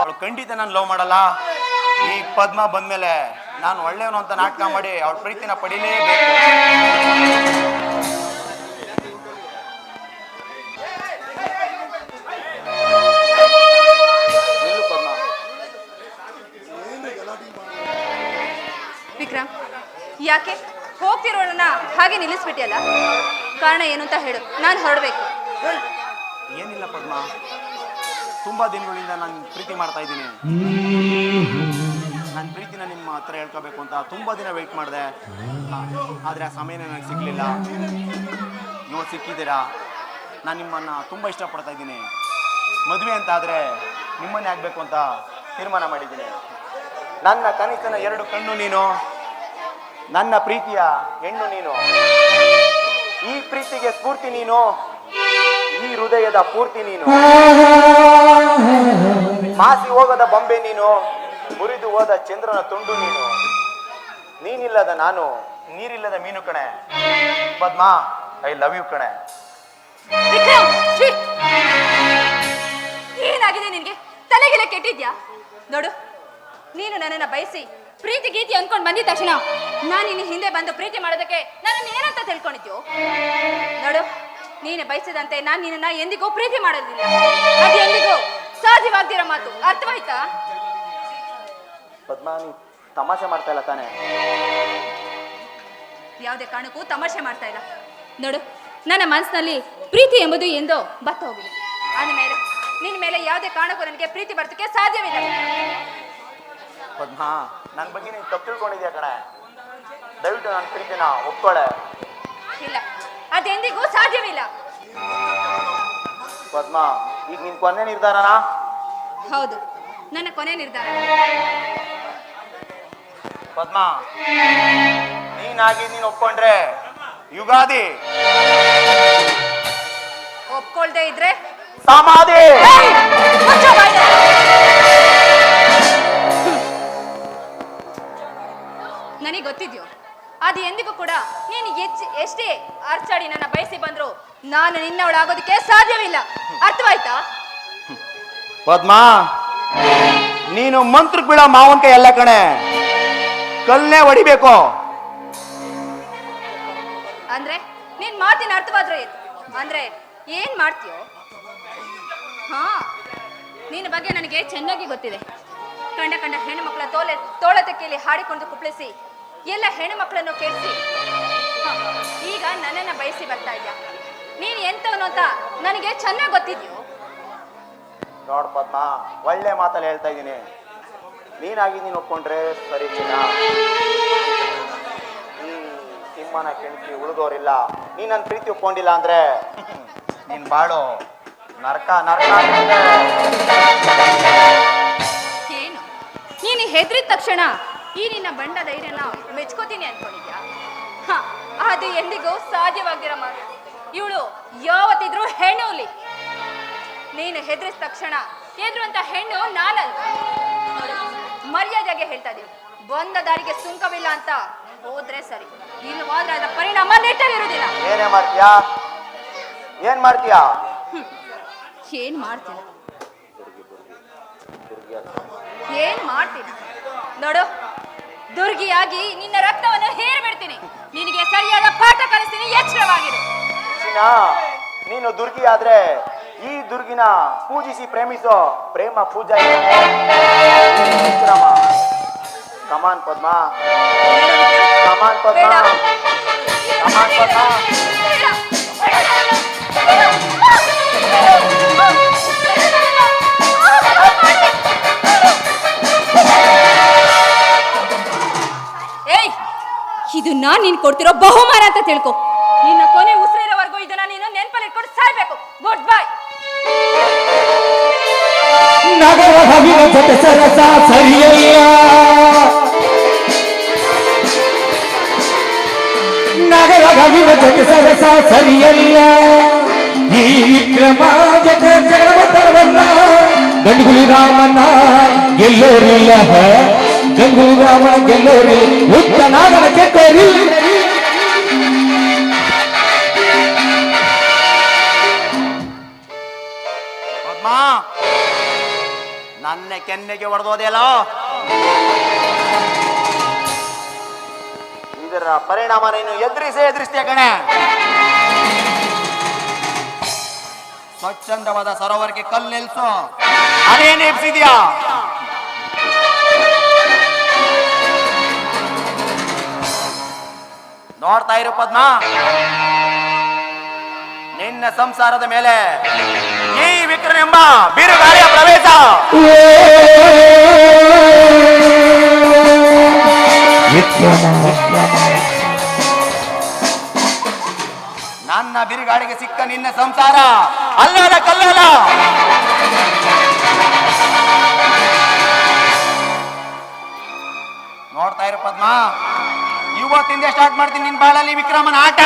ನಾನು ಲವ್ ಮಾಡಲ್ಲ. ಈ ಪದ್ಮ ಬಂದ್ಮೇಲೆ ನಾನು ಒಳ್ಳೆಯವನು ಅಂತ ನಾಟಕ ಮಾಡಿ ಅವಳ ಪ್ರೀತಿನ ಪಡಿಲೇಬೇಕು. ವಿಕ್ರಮ್ ಯಾಕೆ? ಹೋಗ್ತಿರೋಣ ಹಾಗೆ ನಿಲ್ಲಿಸ್ಬಿಟ್ಟಿಯಲ್ಲ? ಕಾರಣ ಏನು ಅಂತ ಹೇಳು. ನಾನು ಹೊರಡಬೇಕು. ಏನಿಲ್ಲ ಪದ್ಮ. ತುಂಬಾ ದಿನಗಳಿಂದ ನಾನು ಪ್ರೀತಿ ಮಾಡ್ತಾ ಇದ್ದೀನಿ. ನನ್ನ ಪ್ರೀತಿನ ನಿಮ್ಮ ಹತ್ರ ಹೇಳ್ಕೋಬೇಕು ಅಂತ ತುಂಬಾ ದಿನ ವೆಯ್ಟ್ ಮಾಡಿದೆ. ಆದರೆ ಆ ಸಮಯ ನನಗೆ ಸಿಗಲಿಲ್ಲ. ನೀವು ಸಿಕ್ಕಿದ್ದೀರಾ? ನಾನು ನಿಮ್ಮನ್ನು ತುಂಬ ಇಷ್ಟಪಡ್ತಾ ಇದ್ದೀನಿ. ಮದುವೆ ಅಂತ ಆದರೆ ನಿಮ್ಮನ್ನೇ ಆಗಬೇಕು ಅಂತ ತೀರ್ಮಾನ ಮಾಡಿದ್ದೀನಿ. ನನ್ನ ಕನಸಿನ ಎರಡು ಕಣ್ಣು ನೀನು, ನನ್ನ ಪ್ರೀತಿಯ ಹೆಣ್ಣು ನೀನು. ಈ ಪ್ರೀತಿಗೆ ಸ್ಫೂರ್ತಿ ನೀನು. ಹೃದಯದ ಪೂರ್ತಿ ನೀನು. ಮಾಸಿ ಹೋಗದ ಬೊಂಬೆ ನೀನು, ಮುರಿದು ಹೋದ ಚಂದ್ರನ ತುಂಡು ನೀನು. ನೀನಿಲ್ಲದ ನಾನು, ನೀರಿಲ್ಲದ ಮೀನು ಕಣೆ. ಪದ್ಮಾ, ಐ ಲವ್ ಯು ಕಣೆ! ಏನಾಗಿದೆ ನಿನಗೆ? ತಲೆಗೆಲೆ ಕೆಟ್ಟಿದ್ಯಾ? ನೋಡು, ನೀನು ನನ್ನನ್ನ ಬಯಸಿ ಪ್ರೀತಿ, ಗೀತಿ ಅನ್ಕೊಂಡು ಬಂದಿದ ತಕ್ಷಣ ನಾನು ಇನ್ನು ಹಿಂದೆ ಬಂದು ಪ್ರೀತಿ ಮಾಡೋದಕ್ಕೆ ನನ್ನನ್ನು ಏನಂತ ತಿಳ್ಕೊಂಡಿದ್ಯೋ? ನೋಡು ನೀನು ಬಯಸಿದಂತೆ ನಾನು ನಿನ್ನನ್ನ ಎಂದಿಗೂ ಪ್ರೀತಿ ಮಾಡೋದಿಲ್ಲ. ಅದು ಎಂದಿಗೂ ಸಾಧ್ಯವಾಗ್ದಿರೋ ಮಾತು. ಅರ್ಥವಾಯ್ತಾ? ಪದ್ಮಾ ನೀ ತಮಾಷೆ ಮಾಡ್ತಾ ಇಲ್ಲ ತಾನೆ? ಯಾವುದೇ ಕಾರಣಕ್ಕೂ ತಮಾಷೆ ಮಾಡ್ತಾ ಇಲ್ಲ. ನೋಡು ನನ್ನ ಮನಸ್ಸಿನಲ್ಲಿ ಪ್ರೀತಿ ಎಂಬುದು ಎಂದೋ ಬತ್ತ ಹೋಗಿದೆ. ಅಂದಮೇಲೆ ನಿನ್ನ ಮೇಲೆ ಯಾವುದೇ ಕಾರಣಕ್ಕೂ ನನಗೆ ಪ್ರೀತಿ ಬರ್ತಕ್ಕೆ ಸಾಧ್ಯವಿಲ್ಲ. ಪದ್ಮಾ ನನ್ನ ಬಗ್ಗೆ ನೀನು ತಪ್ಪು ತಿಳ್ಕೊಂಡಿದ್ಯಾ ಕಣೆ? ದಯವಿಟ್ಟು ನನ್ನ ಪ್ರೀತಿನ ಒಪ್ಕೊಳ್ಳೆ ಇಲ್ಲ. ಅದೆಂದಿಗೂ ಸಾಧ್ಯವಿಲ್ಲ. ಪದ್ಮಾ ಈಗ ನಿನ್ ಕೊನೆ ನಿರ್ಧಾರನಾ? ಹೌದು ನನ್ನ ಕೊನೆ ನಿರ್ಧಾರ. ಪದ್ಮಾ ನೀನಾಗಿ ನೀನು ಒಪ್ಕೊಂಡ್ರೆ ಯುಗಾದಿ. ಒಪ್ಕೊಳ್ದೆ ಇದ್ರೆ? ಸಮಾಧಿ. ಏಯ್! ಮುಚ್ಚು ಬಾಯ್ನ. ನನಗೆ ಗೊತ್ತಿದ್ಯೋ? ಅದು ಎಂದಿಗೂ ಕೂಡ ನೀನು ಎಷ್ಟೇ ಅರ್ಚಾಡಿ ನನ್ನ ಬಯಸಿ ಬಂದ್ರು ನಾನು ನಿನ್ನವಳಾಗೋದಕ್ಕೆ ಸಾಧ್ಯವಿಲ್ಲ. ಅರ್ಥವಾಯ್ತಾ? ಪದ್ಮಾ ನೀನು ಮಂತ್ರಕ್ಕೆ ಬಿಡ ಮಾವನ್ ಕೈ ಎಲ್ಲ ಕಣೆ. ಕಲ್ಲೇ ಹೊಡಿಬೇಕು. ಅಂದ್ರೆ ನಿನ್ ಮಾತಿನ ಅರ್ಥವಾದ್ರೆ ಅಂದ್ರೆ ಏನ್ ಮಾಡ್ತೀಯೋ? ಹಾ ನಿನ್ನ ಬಗ್ಗೆ ನನಗೆ ಚೆನ್ನಾಗಿ ಗೊತ್ತಿದೆ. ಕಂಡ ಕಂಡ ಹೆಣ್ಣು ಮಕ್ಕಳ ತೋಲೆ ತೋಳತಕ್ಕೆಯಲ್ಲಿ ಹಾಡಿಕೊಂಡು ಕುಪ್ಪಳಿಸಿ ಎಲ್ಲ ಹೆಣ್ಣು ಮಕ್ಕಳನ್ನು ಕೆಡಿಸಿ ಈಗ ನನ್ನನ್ನು ಬಯಸಿ ಬರ್ತಾ ಇದ್ಯಾ? ನೀನು ಎಂತವನು ಅಂತ ನನಗೆ ಚೆನ್ನಾಗಿ ಗೊತ್ತಿದ್ಯೋ? ನೋಡ್ ಪದ್ಮಾ ಒಳ್ಳೆ ಮಾತಲ್ಲಿ ಹೇಳ್ತಾ ಇದ್ದೀನಿ. ನೀನಾಗಿ ನೀನು ಒಪ್ಕೊಂಡ್ರೆ ಸರಿ ಚಿನ್ನ ಈ ಸಿಂಹನ ಕೆಣಕಿ ಉಳಿದೋರಿಲ್ಲ. ನೀ ನನ್ನ ಪ್ರೀತಿ ಒಪ್ಕೊಂಡಿಲ್ಲ ಅಂದ್ರೆ? ನೀನ್ ಬಾಳು ನರಕ ನರಕ. ಏನು? ನೀನು ಹೆದ್ರಿದ ತಕ್ಷಣ ಈ ನಿನ್ನ ಬಂಡ ಧೈರ್ಯನ ಮೆಚ್ಕೋತೀನಿ ಅನ್ಕೊಂಡಿದ್ಯಾ? ಹಾ ಅದು ಎಂದಿಗೂ ಸಾಧ್ಯವಾಗಿರಮ್ಮ ಮಾತು. ಇವಳು ಯಾವತ್ತಿದ್ರೂ ಹೆಣ್ಣುಲಿ ನೀನು ಹೆದರಿದ ತಕ್ಷಣ ಅಂತ ಹೆಣ್ಣು ನಾನಲ್ಲ ಮರ್ಯಾದೆಗೆ ಹೇಳ್ತಾ ಇದೀನಿ ಬಂದ ದಾರಿಗೆ ಸುಂಕವಿಲ್ಲ ಅಂತ ಹೋದ್ರೆ ಸರಿ. ಇಲ್ಲವಾದ್ರೆ ಅದರ ಪರಿಣಾಮ ನೆಟ್ಟಲಿರುವುದಿಲ್ಲ ಏನೇ ಮಾಡ್ತೀಯಾ? ಏನ್ ಮಾಡ್ತೀಯಾ? ಏನ್ ಮಾಡ್ತೀನಿ ಏನ್ ಮಾಡ್ತೀನಿ ನೋಡು ದುರ್ಗಿಯಾಗಿ ನಿನ್ನ ರಕ್ತವನ್ನು ಹೇರಿ ಬಿಡ್ತೀನಿ ನಿನಗೆ ಸರಿಯಾದ ಪಾಠ ಕಲಿಸ್ತೀನಿ ಎಚ್ಚರವಾಗಿರು. ನೀನು ದುರ್ಗಿ ಆದ್ರೆ ಈ ದುರ್ಗಿನ ಪೂಜಿಸಿ ಪ್ರೇಮಿಸೋ ಪ್ರೇಮ ಪೂಜಾ come on Padma come on Padma. Come on Padma ಇದು ನಾನು ನೀನು ಕೊಡ್ತಿರೋ ಬಹುಮಾನ ಅಂತ ತಿಳ್ಕೊ. ನಿನ್ನ ಕೊನೆ ಉಸಿರಿರೋವರೆಗೂ ಇದನ್ನ ನೀನು ನೆನ್ಪಲ್ಲಿ ಇಟ್ಕೊಂಡು ಸಾಯ್ಬೇಕು. ಗುಡ್ ಬೈ ನಗರ ಹವಿನ ಜೊತೆ ಸರಸ ಸರಿಯಲ್ಲ ನಗರ ಹವಿನ ಜೊತೆ ಸರಸ ಸರಿಯಲ್ಲ ಈ ವಿಕ್ರಮ ಜೊತೆ ಜಗವ ತರವಲ್ಲ ಗಂಗುಲಿ ರಾಮನ ಗೆಲ್ಲೋರಿಲ್ಲ ಗಂಗುಲಿ ರಾಮನ ಗೆಲ್ಲೋರಿ ಉತ್ತ ನಾಗನ ಕೆಟ್ಟೋರಿ ನನ್ನ ಕೆನ್ನೆಗೆ ಹೊಡೆದೋದೆಯಲ್ಲೋ ಇದರ ಪರಿಣಾಮ ನೀನು ಎದುರಿಸೇ ಎದುರಿಸ್ತೀಯ ಕಣೆ. ಸ್ವಚ್ಛಂದವಾದ ಸರೋವರಕ್ಕೆ ಕಲ್ಲು ನಿಲ್ಸು. ಅದೇನು ಎಬ್ಸಿದ್ಯಾ ನೋಡ್ತಾ ಇರು ಪದ್ಮ. ನಿನ್ನ ಸಂಸಾರದ ಮೇಲೆ ಈ ವಿಕ್ರಮ ಎಂಬ ಬಿರುಗಾಳಿಯ ಪ್ರವೇಶ. ನನ್ನ ಬಿರುಗಾಳಿಗೆ ಸಿಕ್ಕ ನಿನ್ನ ಸಂಸಾರ. ಅಲ್ಲದ ಕಲ್ಲಲ್ಲ ನೋಡ್ತಾ ಇರು ಪದ್ಮ. ಇವತ್ತಿಂದ ಸ್ಟಾರ್ಟ್ ಮಾಡ್ತೀನಿ ನಿನ್ ಬಾಳಲ್ಲಿ ವಿಕ್ರಮನ ಆಟ.